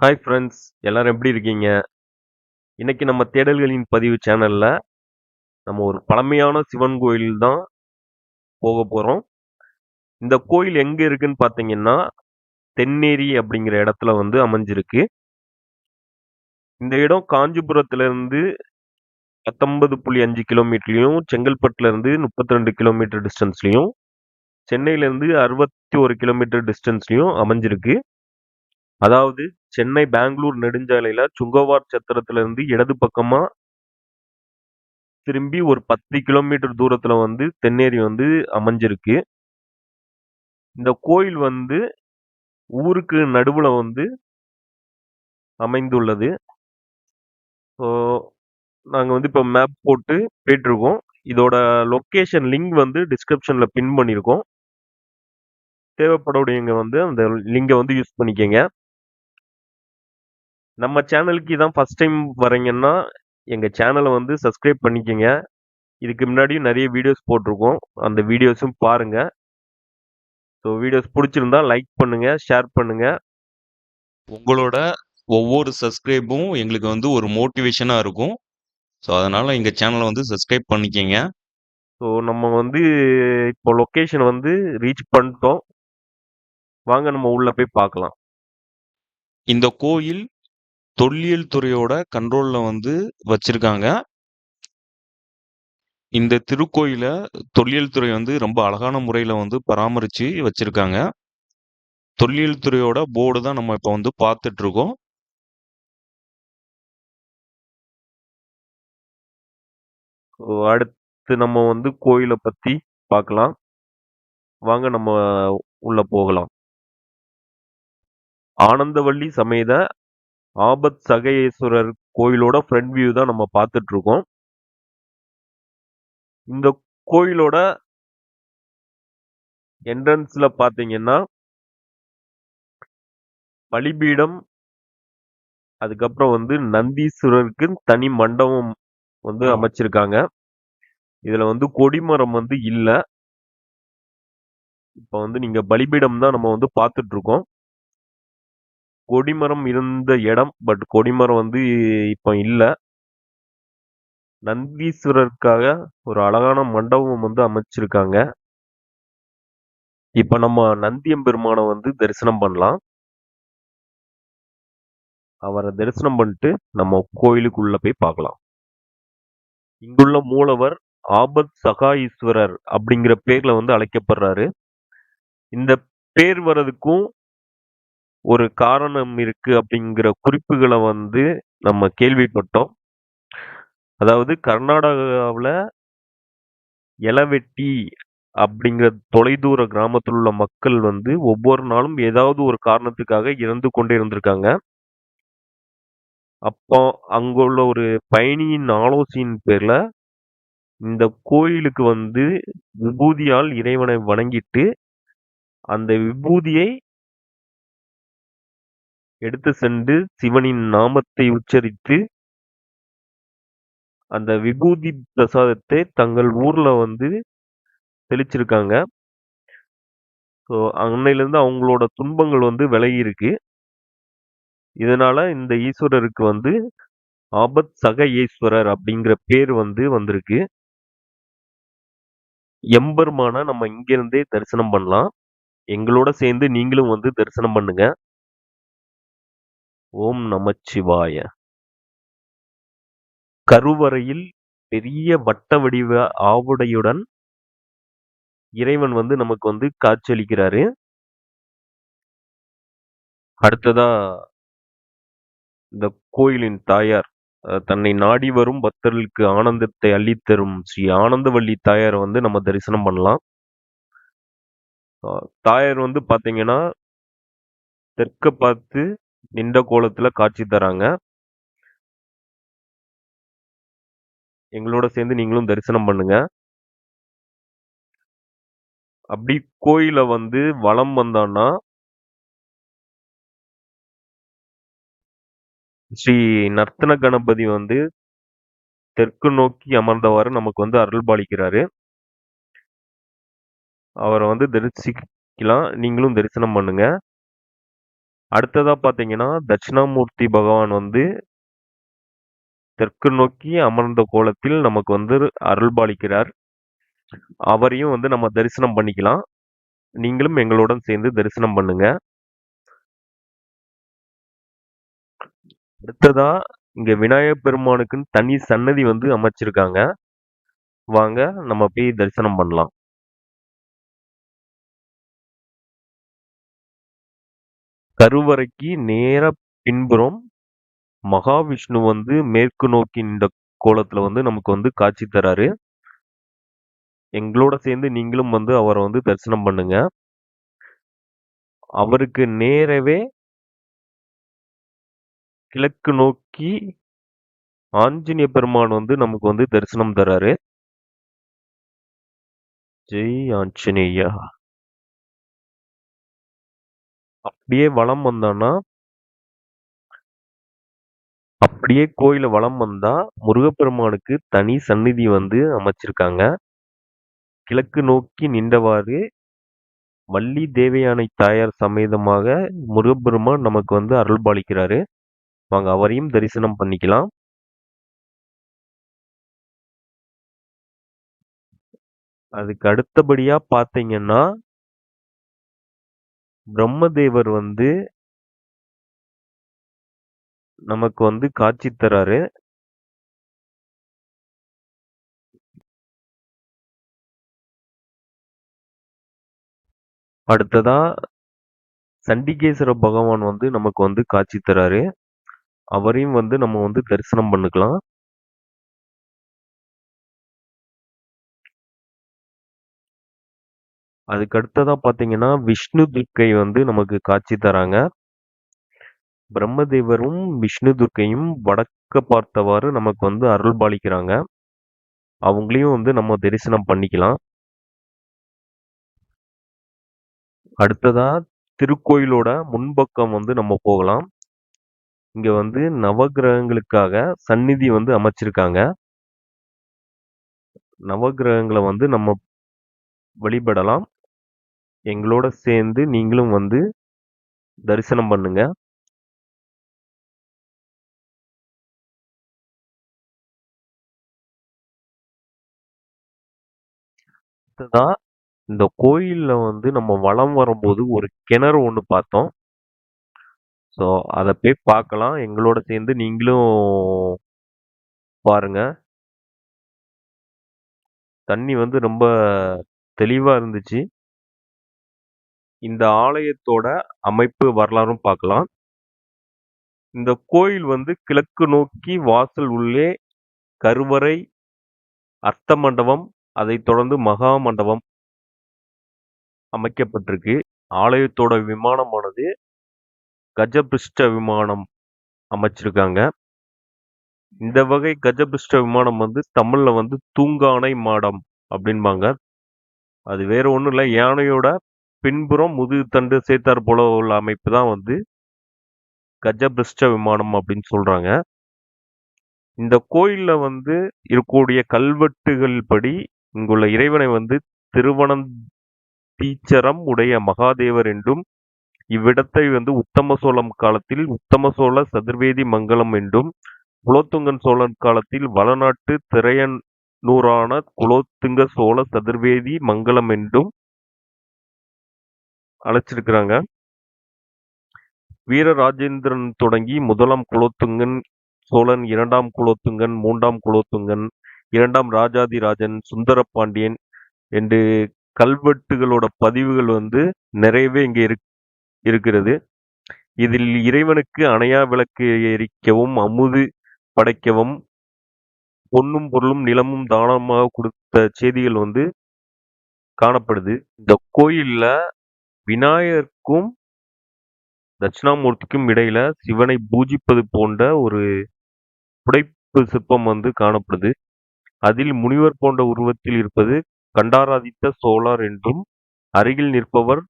Hi friends எல்லாரும் எப்படி இருக்கீங்க? இன்னைக்கு நம்ம தேடல்களின் பதிவு சேனலில் நம்ம ஒரு பழமையான சிவன் கோயில் தான் போக போகிறோம் இந்த கோயில் எங்கே இருக்குன்னு பார்த்தீங்கன்னா, தென்னேரி அப்படிங்கிற இடத்துல வந்து அமைஞ்சிருக்கு. இந்த இடம் காஞ்சிபுரத்துலேருந்து பத்தொன்பது புள்ளி அஞ்சு கிலோமீட்டர்லையும் செங்கல்பட்டுலேருந்து முப்பத்தி ரெண்டு கிலோமீட்டர் டிஸ்டன்ஸ்லையும் சென்னையிலேருந்து அறுபத்தி ஒரு கிலோமீட்டர் டிஸ்டன்ஸ்லையும் அமைஞ்சிருக்கு. அதாவது சென்னை பெங்களூர் நெடுஞ்சாலையில் சுங்கவார் சத்திரத்துலேருந்து இடது பக்கமாக திரும்பி ஒரு 10 கிலோமீட்டர் தூரத்தில் வந்து தென்னேரி வந்து அமைஞ்சிருக்கு. இந்த கோயில் வந்து ஊருக்கு நடுவில் வந்து அமைந்துள்ளது. ஸோ நாங்கள் வந்து இப்போ மேப் போட்டு போயிட்டுருக்கோம். இதோட லொக்கேஷன் லிங்க் வந்து டிஸ்கிரிப்ஷனில் பின் பண்ணியிருக்கோம். தேவைப்படக்கூடியவங்க வந்து அந்த லிங்கை வந்து யூஸ் பண்ணிக்கங்க. நம்ம சேனலுக்கு இதான் ஃபர்ஸ்ட் டைம் வரீங்கன்னா, எங்க சேனல வந்து சப்ஸ்கிரைப் பண்ணிக்கங்க. இதுக்கு முன்னாடியும் நெறைய வீடியோஸ் போட்டிருக்கோம். அந்த வீடியோஸும் பாருங்க. ஸோ வீடியோஸ் புடிச்சிருந்தா லைக் பண்ணுங்க, ஷேர் பண்ணுங்க. உங்களோட ஒவ்வொரு சப்ஸ்கிரைபும் எங்களுக்கு வந்து ஒரு மோட்டிவேஷனா இருக்கும். ஸோ அதனால எங்க சேனல வந்து சப்ஸ்கிரைப் பண்ணிக்கங்க. ஸோ நம்ம வந்து இப்போ லொகேஷன் வந்து ரீச் பண்ணிட்டோம். வாங்க நம்ம உள்ள போய் பார்க்கலாம். இந்த கோயில் தொல்லியல் துறையோட கண்ட்ரோல்ல வந்து வச்சிருக்காங்க. இந்த திருக்கோயில தொல்லியல் துறை வந்து ரொம்ப அழகான முறையில வந்து பராமரிச்சு வச்சிருக்காங்க. தொல்லியல் துறையோட போர்டு தான் நம்ம இப்ப வந்து பார்த்துட்டு இருக்கோம். அடுத்து நம்ம வந்து கோயிலை பத்தி பார்க்கலாம். வாங்க நம்ம உள்ள போகலாம். ஆனந்தவள்ளி சமேத ஆபத் சகயேஸ்வரர் கோயிலோட ஃப்ரண்ட் வியூ தான் நம்ம பார்த்துட்டு இருக்கோம். இந்த கோயிலோட என்ட்ரன்ஸ்ல பார்த்தீங்கன்னா பலிபீடம் அதுக்கப்புறம் வந்து நந்தீஸ்வரருக்கு தனி மண்டபம் வந்து அமைச்சிருக்காங்க. இதுல வந்து கொடிமரம் வந்து இல்ல. இப்ப வந்து நீங்க பலிபீடம் தான் நம்ம வந்து பார்த்துட்டு இருக்கோம். கொடிமரம் இருந்த இடம். பட் கொடிமரம் வந்து இப்ப இல்ல. நந்தீஸ்வரருக்காக ஒரு அழகான மண்டபம் வந்து அமைச்சிருக்காங்க. இப்ப நம்ம நந்தியம்பெருமான வந்து தரிசனம் பண்ணலாம். அவர தரிசனம் பண்ணிட்டு நம்ம கோயிலுக்குள்ள போய் பார்க்கலாம். இங்குள்ள மூலவர் ஆபத் சகாயீஸ்வரர் அப்படிங்கிற பேர்ல வந்து அழைக்கப்படுறாரு. இந்த பேர் வர்றதுக்கும் ஒரு காரணம் இருக்கு அப்படிங்கிற குறிப்புகளை வந்து நம்ம கேள்விப்பட்டோம். அதாவது கர்நாடகாவில் எலவெட்டி அப்படிங்கிற தொலைதூர கிராமத்தில் உள்ள மக்கள் வந்து ஒவ்வொரு நாளும் ஏதாவது ஒரு காரணத்துக்காக இறந்து கொண்டே இருந்திருக்காங்க. அப்போ அங்குள்ள ஒரு பயணியின் ஆலோசனையின் பேரில் இந்த கோயிலுக்கு வந்து விபூதியால் இறைவனை வணங்கிட்டு, அந்த விபூதியை எடுத்து சென்று சிவனின் நாமத்தை உச்சரித்து அந்த விபூதி பிரசாதத்தை தங்கள் ஊர்ல வந்து தெளிச்சிருக்காங்க. ஸோ அன்னையிலேருந்து அவங்களோட துன்பங்கள் வந்து விலகியிருக்கு. இதனால இந்த ஈஸ்வரருக்கு வந்து ஆபத் சக ஈஸ்வரர் அப்படிங்கிற பேர் வந்து வந்திருக்கு. எம்பெருமான நம்ம இங்கிருந்தே தரிசனம் பண்ணலாம். எங்களோட சேர்ந்து நீங்களும் வந்து தரிசனம் பண்ணுங்க. ஓம் நமச்சிவாய! கருவறையில் பெரிய வட்ட வடிவ ஆவுடையுடன் இறைவன் வந்து நமக்கு வந்து காட்சியளிக்கிறாரு. அடுத்ததா இந்த கோயிலின் தாயார் தன்னை நாடி வரும் பக்தர்களுக்கு ஆனந்தத்தை அள்ளித்தரும் ஸ்ரீ ஆனந்தவள்ளி தாயார் வந்து நம்ம தரிசனம் பண்ணலாம். தாயார் வந்து பார்த்தீங்கன்னா, தெற்க பார்த்து நின்ற கோலத்துல காட்சி தராங்க. எங்களோட சேர்ந்து நீங்களும் தரிசனம் பண்ணுங்க. அப்படி கோயில வந்து வலம் வந்தான்னா ஸ்ரீ நர்த்தன கணபதி வந்து தெற்கு நோக்கி அமர்ந்தவாறு நமக்கு வந்து அருள்பாலிக்கிறாரு. அவரை வந்து தரிசிக்கலாம். நீங்களும் தரிசனம் பண்ணுங்க. அடுத்ததாக பார்த்தீங்கன்னா, தட்சிணாமூர்த்தி பகவான் வந்து தெற்கு நோக்கி அமர்ந்த கோலத்தில் நமக்கு வந்து அருள்பாலிக்கிறார். அவரையும் வந்து நம்ம தரிசனம் பண்ணிக்கலாம். நீங்களும் எங்களுடன் சேர்ந்து தரிசனம் பண்ணுங்க. அடுத்ததா, இங்க விநாயகர் பெருமானுக்குன்னு தனி சன்னதி வந்து அமைச்சிருக்காங்க. வாங்க நம்ம போய் தரிசனம் பண்ணலாம். கருவறைக்கு நேரா பின்புறம் மகாவிஷ்ணு வந்து மேற்கு நோக்கி நின்ற கோலத்துல வந்து நமக்கு வந்து காட்சி தராரு. எங்களோட சேர்ந்து நீங்களும் வந்து அவரை வந்து தரிசனம் பண்ணுங்க. அவருக்கு நேரவே கிழக்கு நோக்கி ஆஞ்சநேய பெருமான் வந்து நமக்கு வந்து தரிசனம் தராரு. ஜெய் ஆஞ்சநேயா! அப்படியே வலம் வந்தோம்னா அப்படியே கோயில வலம் வந்தா முருகப்பெருமானுக்கு தனி சந்நிதி வந்து அமைச்சிருக்காங்க. கிழக்கு நோக்கி நின்றவாறு வள்ளி தேவயானை தாயார் சமேதமாக முருகப்பெருமான் நமக்கு வந்து அருள்பாலிக்கிறாரு. வாங்க அவரையும் தரிசனம் பண்ணிக்கலாம். அதுக்கு அடுத்தபடியா பார்த்தீங்கன்னா பிரம்மதேவர் வந்து நமக்கு வந்து காட்சி தராரு. அடுத்ததா சண்டிகேஸ்வர பகவான் வந்து நமக்கு வந்து காட்சி தராரு. அவரையும் வந்து நம்ம வந்து தரிசனம் பண்ணிக்கலாம். அதுக்கு அடுத்ததாக பார்த்தீங்கன்னா, விஷ்ணு துர்க்கை வந்து நமக்கு காட்சி தராங்க. பிரம்மதேவரும், விஷ்ணு துர்க்கையும் வடக்க பார்த்தவாறு நமக்கு வந்து அருள்பாலிக்கிறாங்க. அவங்களையும் வந்து நம்ம தரிசனம் பண்ணிக்கலாம். அடுத்ததா திருக்கோயிலோட முன்பக்கம் வந்து நம்ம போகலாம். இங்க வந்து நவகிரகங்களுக்காக சந்நிதி வந்து அமைச்சிருக்காங்க. நவகிரகங்களை வந்து நம்ம வழிபடலாம். எங்களோட சேர்ந்து நீங்களும் வந்து தரிசனம் பண்ணுங்க. அடுத்ததா இந்த கோயில்ல வந்து நம்ம வளம் வரும்போது ஒரு கிணறு ஒன்று பார்த்தோம். ஸோ, அதை போய் பார்க்கலாம். எங்களோட சேர்ந்து நீங்களும் பாருங்க. தண்ணி வந்து ரொம்ப தெளிவாக இருந்துச்சு. இந்த ஆலயத்தோட அமைப்பு வரலாறும் பார்க்கலாம். இந்த கோயில் வந்து கிழக்கு நோக்கி வாசல் உள்ளே கருவறை, அர்த்த மண்டபம், அதைத் தொடர்ந்து மகா மண்டபம் அமைக்கப்பட்டிருக்கு. ஆலயத்தோட விமானமானது கஜபிருஷ்ட விமானம் அமைச்சிருக்காங்க. இந்த வகை கஜபிருஷ்ட விமானம் வந்து தமிழில் வந்து தூங்கானை மாடம் அப்படின்பாங்க. அது வேற ஒன்றும் இல்லை யானையோட பின்புறம் முதுகுத்தண்டு சேர்த்தார் போல உள்ள அமைப்பு தான் வந்து கஜபிருஷ்ட விமானம் அப்படின்னு சொல்றாங்க. இந்த கோயிலில் வந்து இருக்கக்கூடிய கல்வெட்டுகள் படி இங்குள்ள இறைவனை வந்து திருவனந்தீச்சரம் உடைய மகாதேவர் என்றும், இவ்விடத்தை வந்து உத்தம சோழம் காலத்தில் உத்தம சோழ சதுர்வேதி மங்கலம் என்றும், குலோத்துங்கன் சோழன் காலத்தில் வளநாட்டு திரையனூரான குலோத்துங்க சோழ சதுர்வேதி மங்கலம் என்றும் அழைச்சிருக்கிறாங்க. வீரராஜேந்திரன் தொடங்கி முதலாம் குலோத்துங்கன் சோழன், இரண்டாம் குலோத்துங்கன், மூன்றாம் குலோத்துங்கன், இரண்டாம் ராஜாதிராஜன், சுந்தரபாண்டியன் என்று கல்வெட்டுகளோட பதிவுகள் வந்து நிறையவே இங்கே இருக் இருக்கிறது. இதில் இறைவனுக்கு அணையா விளக்கு எரிக்கவும், அமுது படைக்கவும், பொன்னும், பொருளும், நிலமும் தானமாக கொடுத்த செய்திகள் வந்து காணப்படுது. இந்த கோயில்ல விநாயகருக்கும், தட்சிணாமூர்த்திக்கும் இடையில சிவனை பூஜிப்பது போன்ற ஒரு புடைப்பு சிற்பம் வந்து காணப்படுது. அதில் முனிவர் போன்ற உருவத்தில் இருப்பது கண்டாராதித்த சோழர் என்றும், அருகில் நிற்பவர்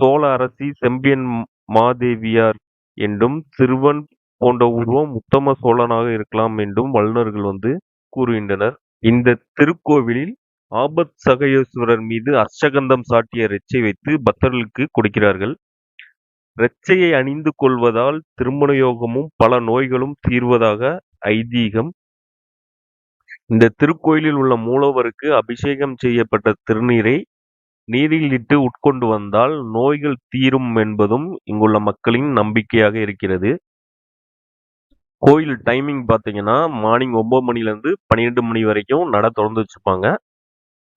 சோழ அரசி செம்பியன் மாதேவியார் என்றும், சிறுவன் போன்ற உருவம் உத்தம சோழனாக இருக்கலாம் என்றும் வல்லுநர்கள் வந்து கூறுகின்றனர். இந்த திருக்கோவிலில் ஆபத்சகாயேசுவரர் மீது அஷ்டகந்தம் சாற்றிய இறைச்சி வைத்து பக்தர்களுக்கு கொடுக்கிறார்கள். இரட்சையை அணிந்து கொள்வதால் திருமண யோகமும் பல நோய்களும் தீர்வதாக ஐதீகம். இந்த திருக்கோயிலில் உள்ள மூலவருக்கு அபிஷேகம் செய்யப்பட்ட திருநீரை நீரில் இட்டு உட்கொண்டு வந்தால் நோய்கள் தீரும் என்பதும் இங்குள்ள மக்களின் நம்பிக்கையாக இருக்கிறது. கோயில் டைமிங் பார்த்தீங்கன்னா மார்னிங் ஒன்பது மணிலேருந்து பன்னிரெண்டு மணி வரைக்கும் நட திறந்து வச்சுப்பாங்க.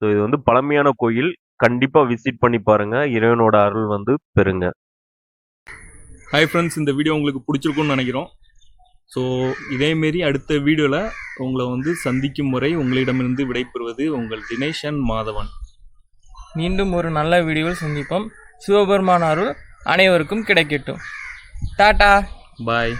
ஸோ இது வந்து பழமையான கோயில். கண்டிப்பாக விசிட் பண்ணி பாருங்க. இறைவனோட அருள் வந்து பெறுங்க. ஹாய் ஃப்ரெண்ட்ஸ் இந்த வீடியோ உங்களுக்கு பிடிச்சிருக்கும்னு நினைக்கிறோம். ஸோ இதேமாரி அடுத்த வீடியோவில் உங்களை வந்து சந்திக்கும் முறை உங்களிடமிருந்து விடைபெறுவது உங்கள் தினேஷன் மாதவன். மீண்டும் ஒரு நல்ல வீடியோவில் சந்திப்போம். சிவபெருமான் அருள் அனைவருக்கும் கிடைக்கட்டும். டாடா பாய்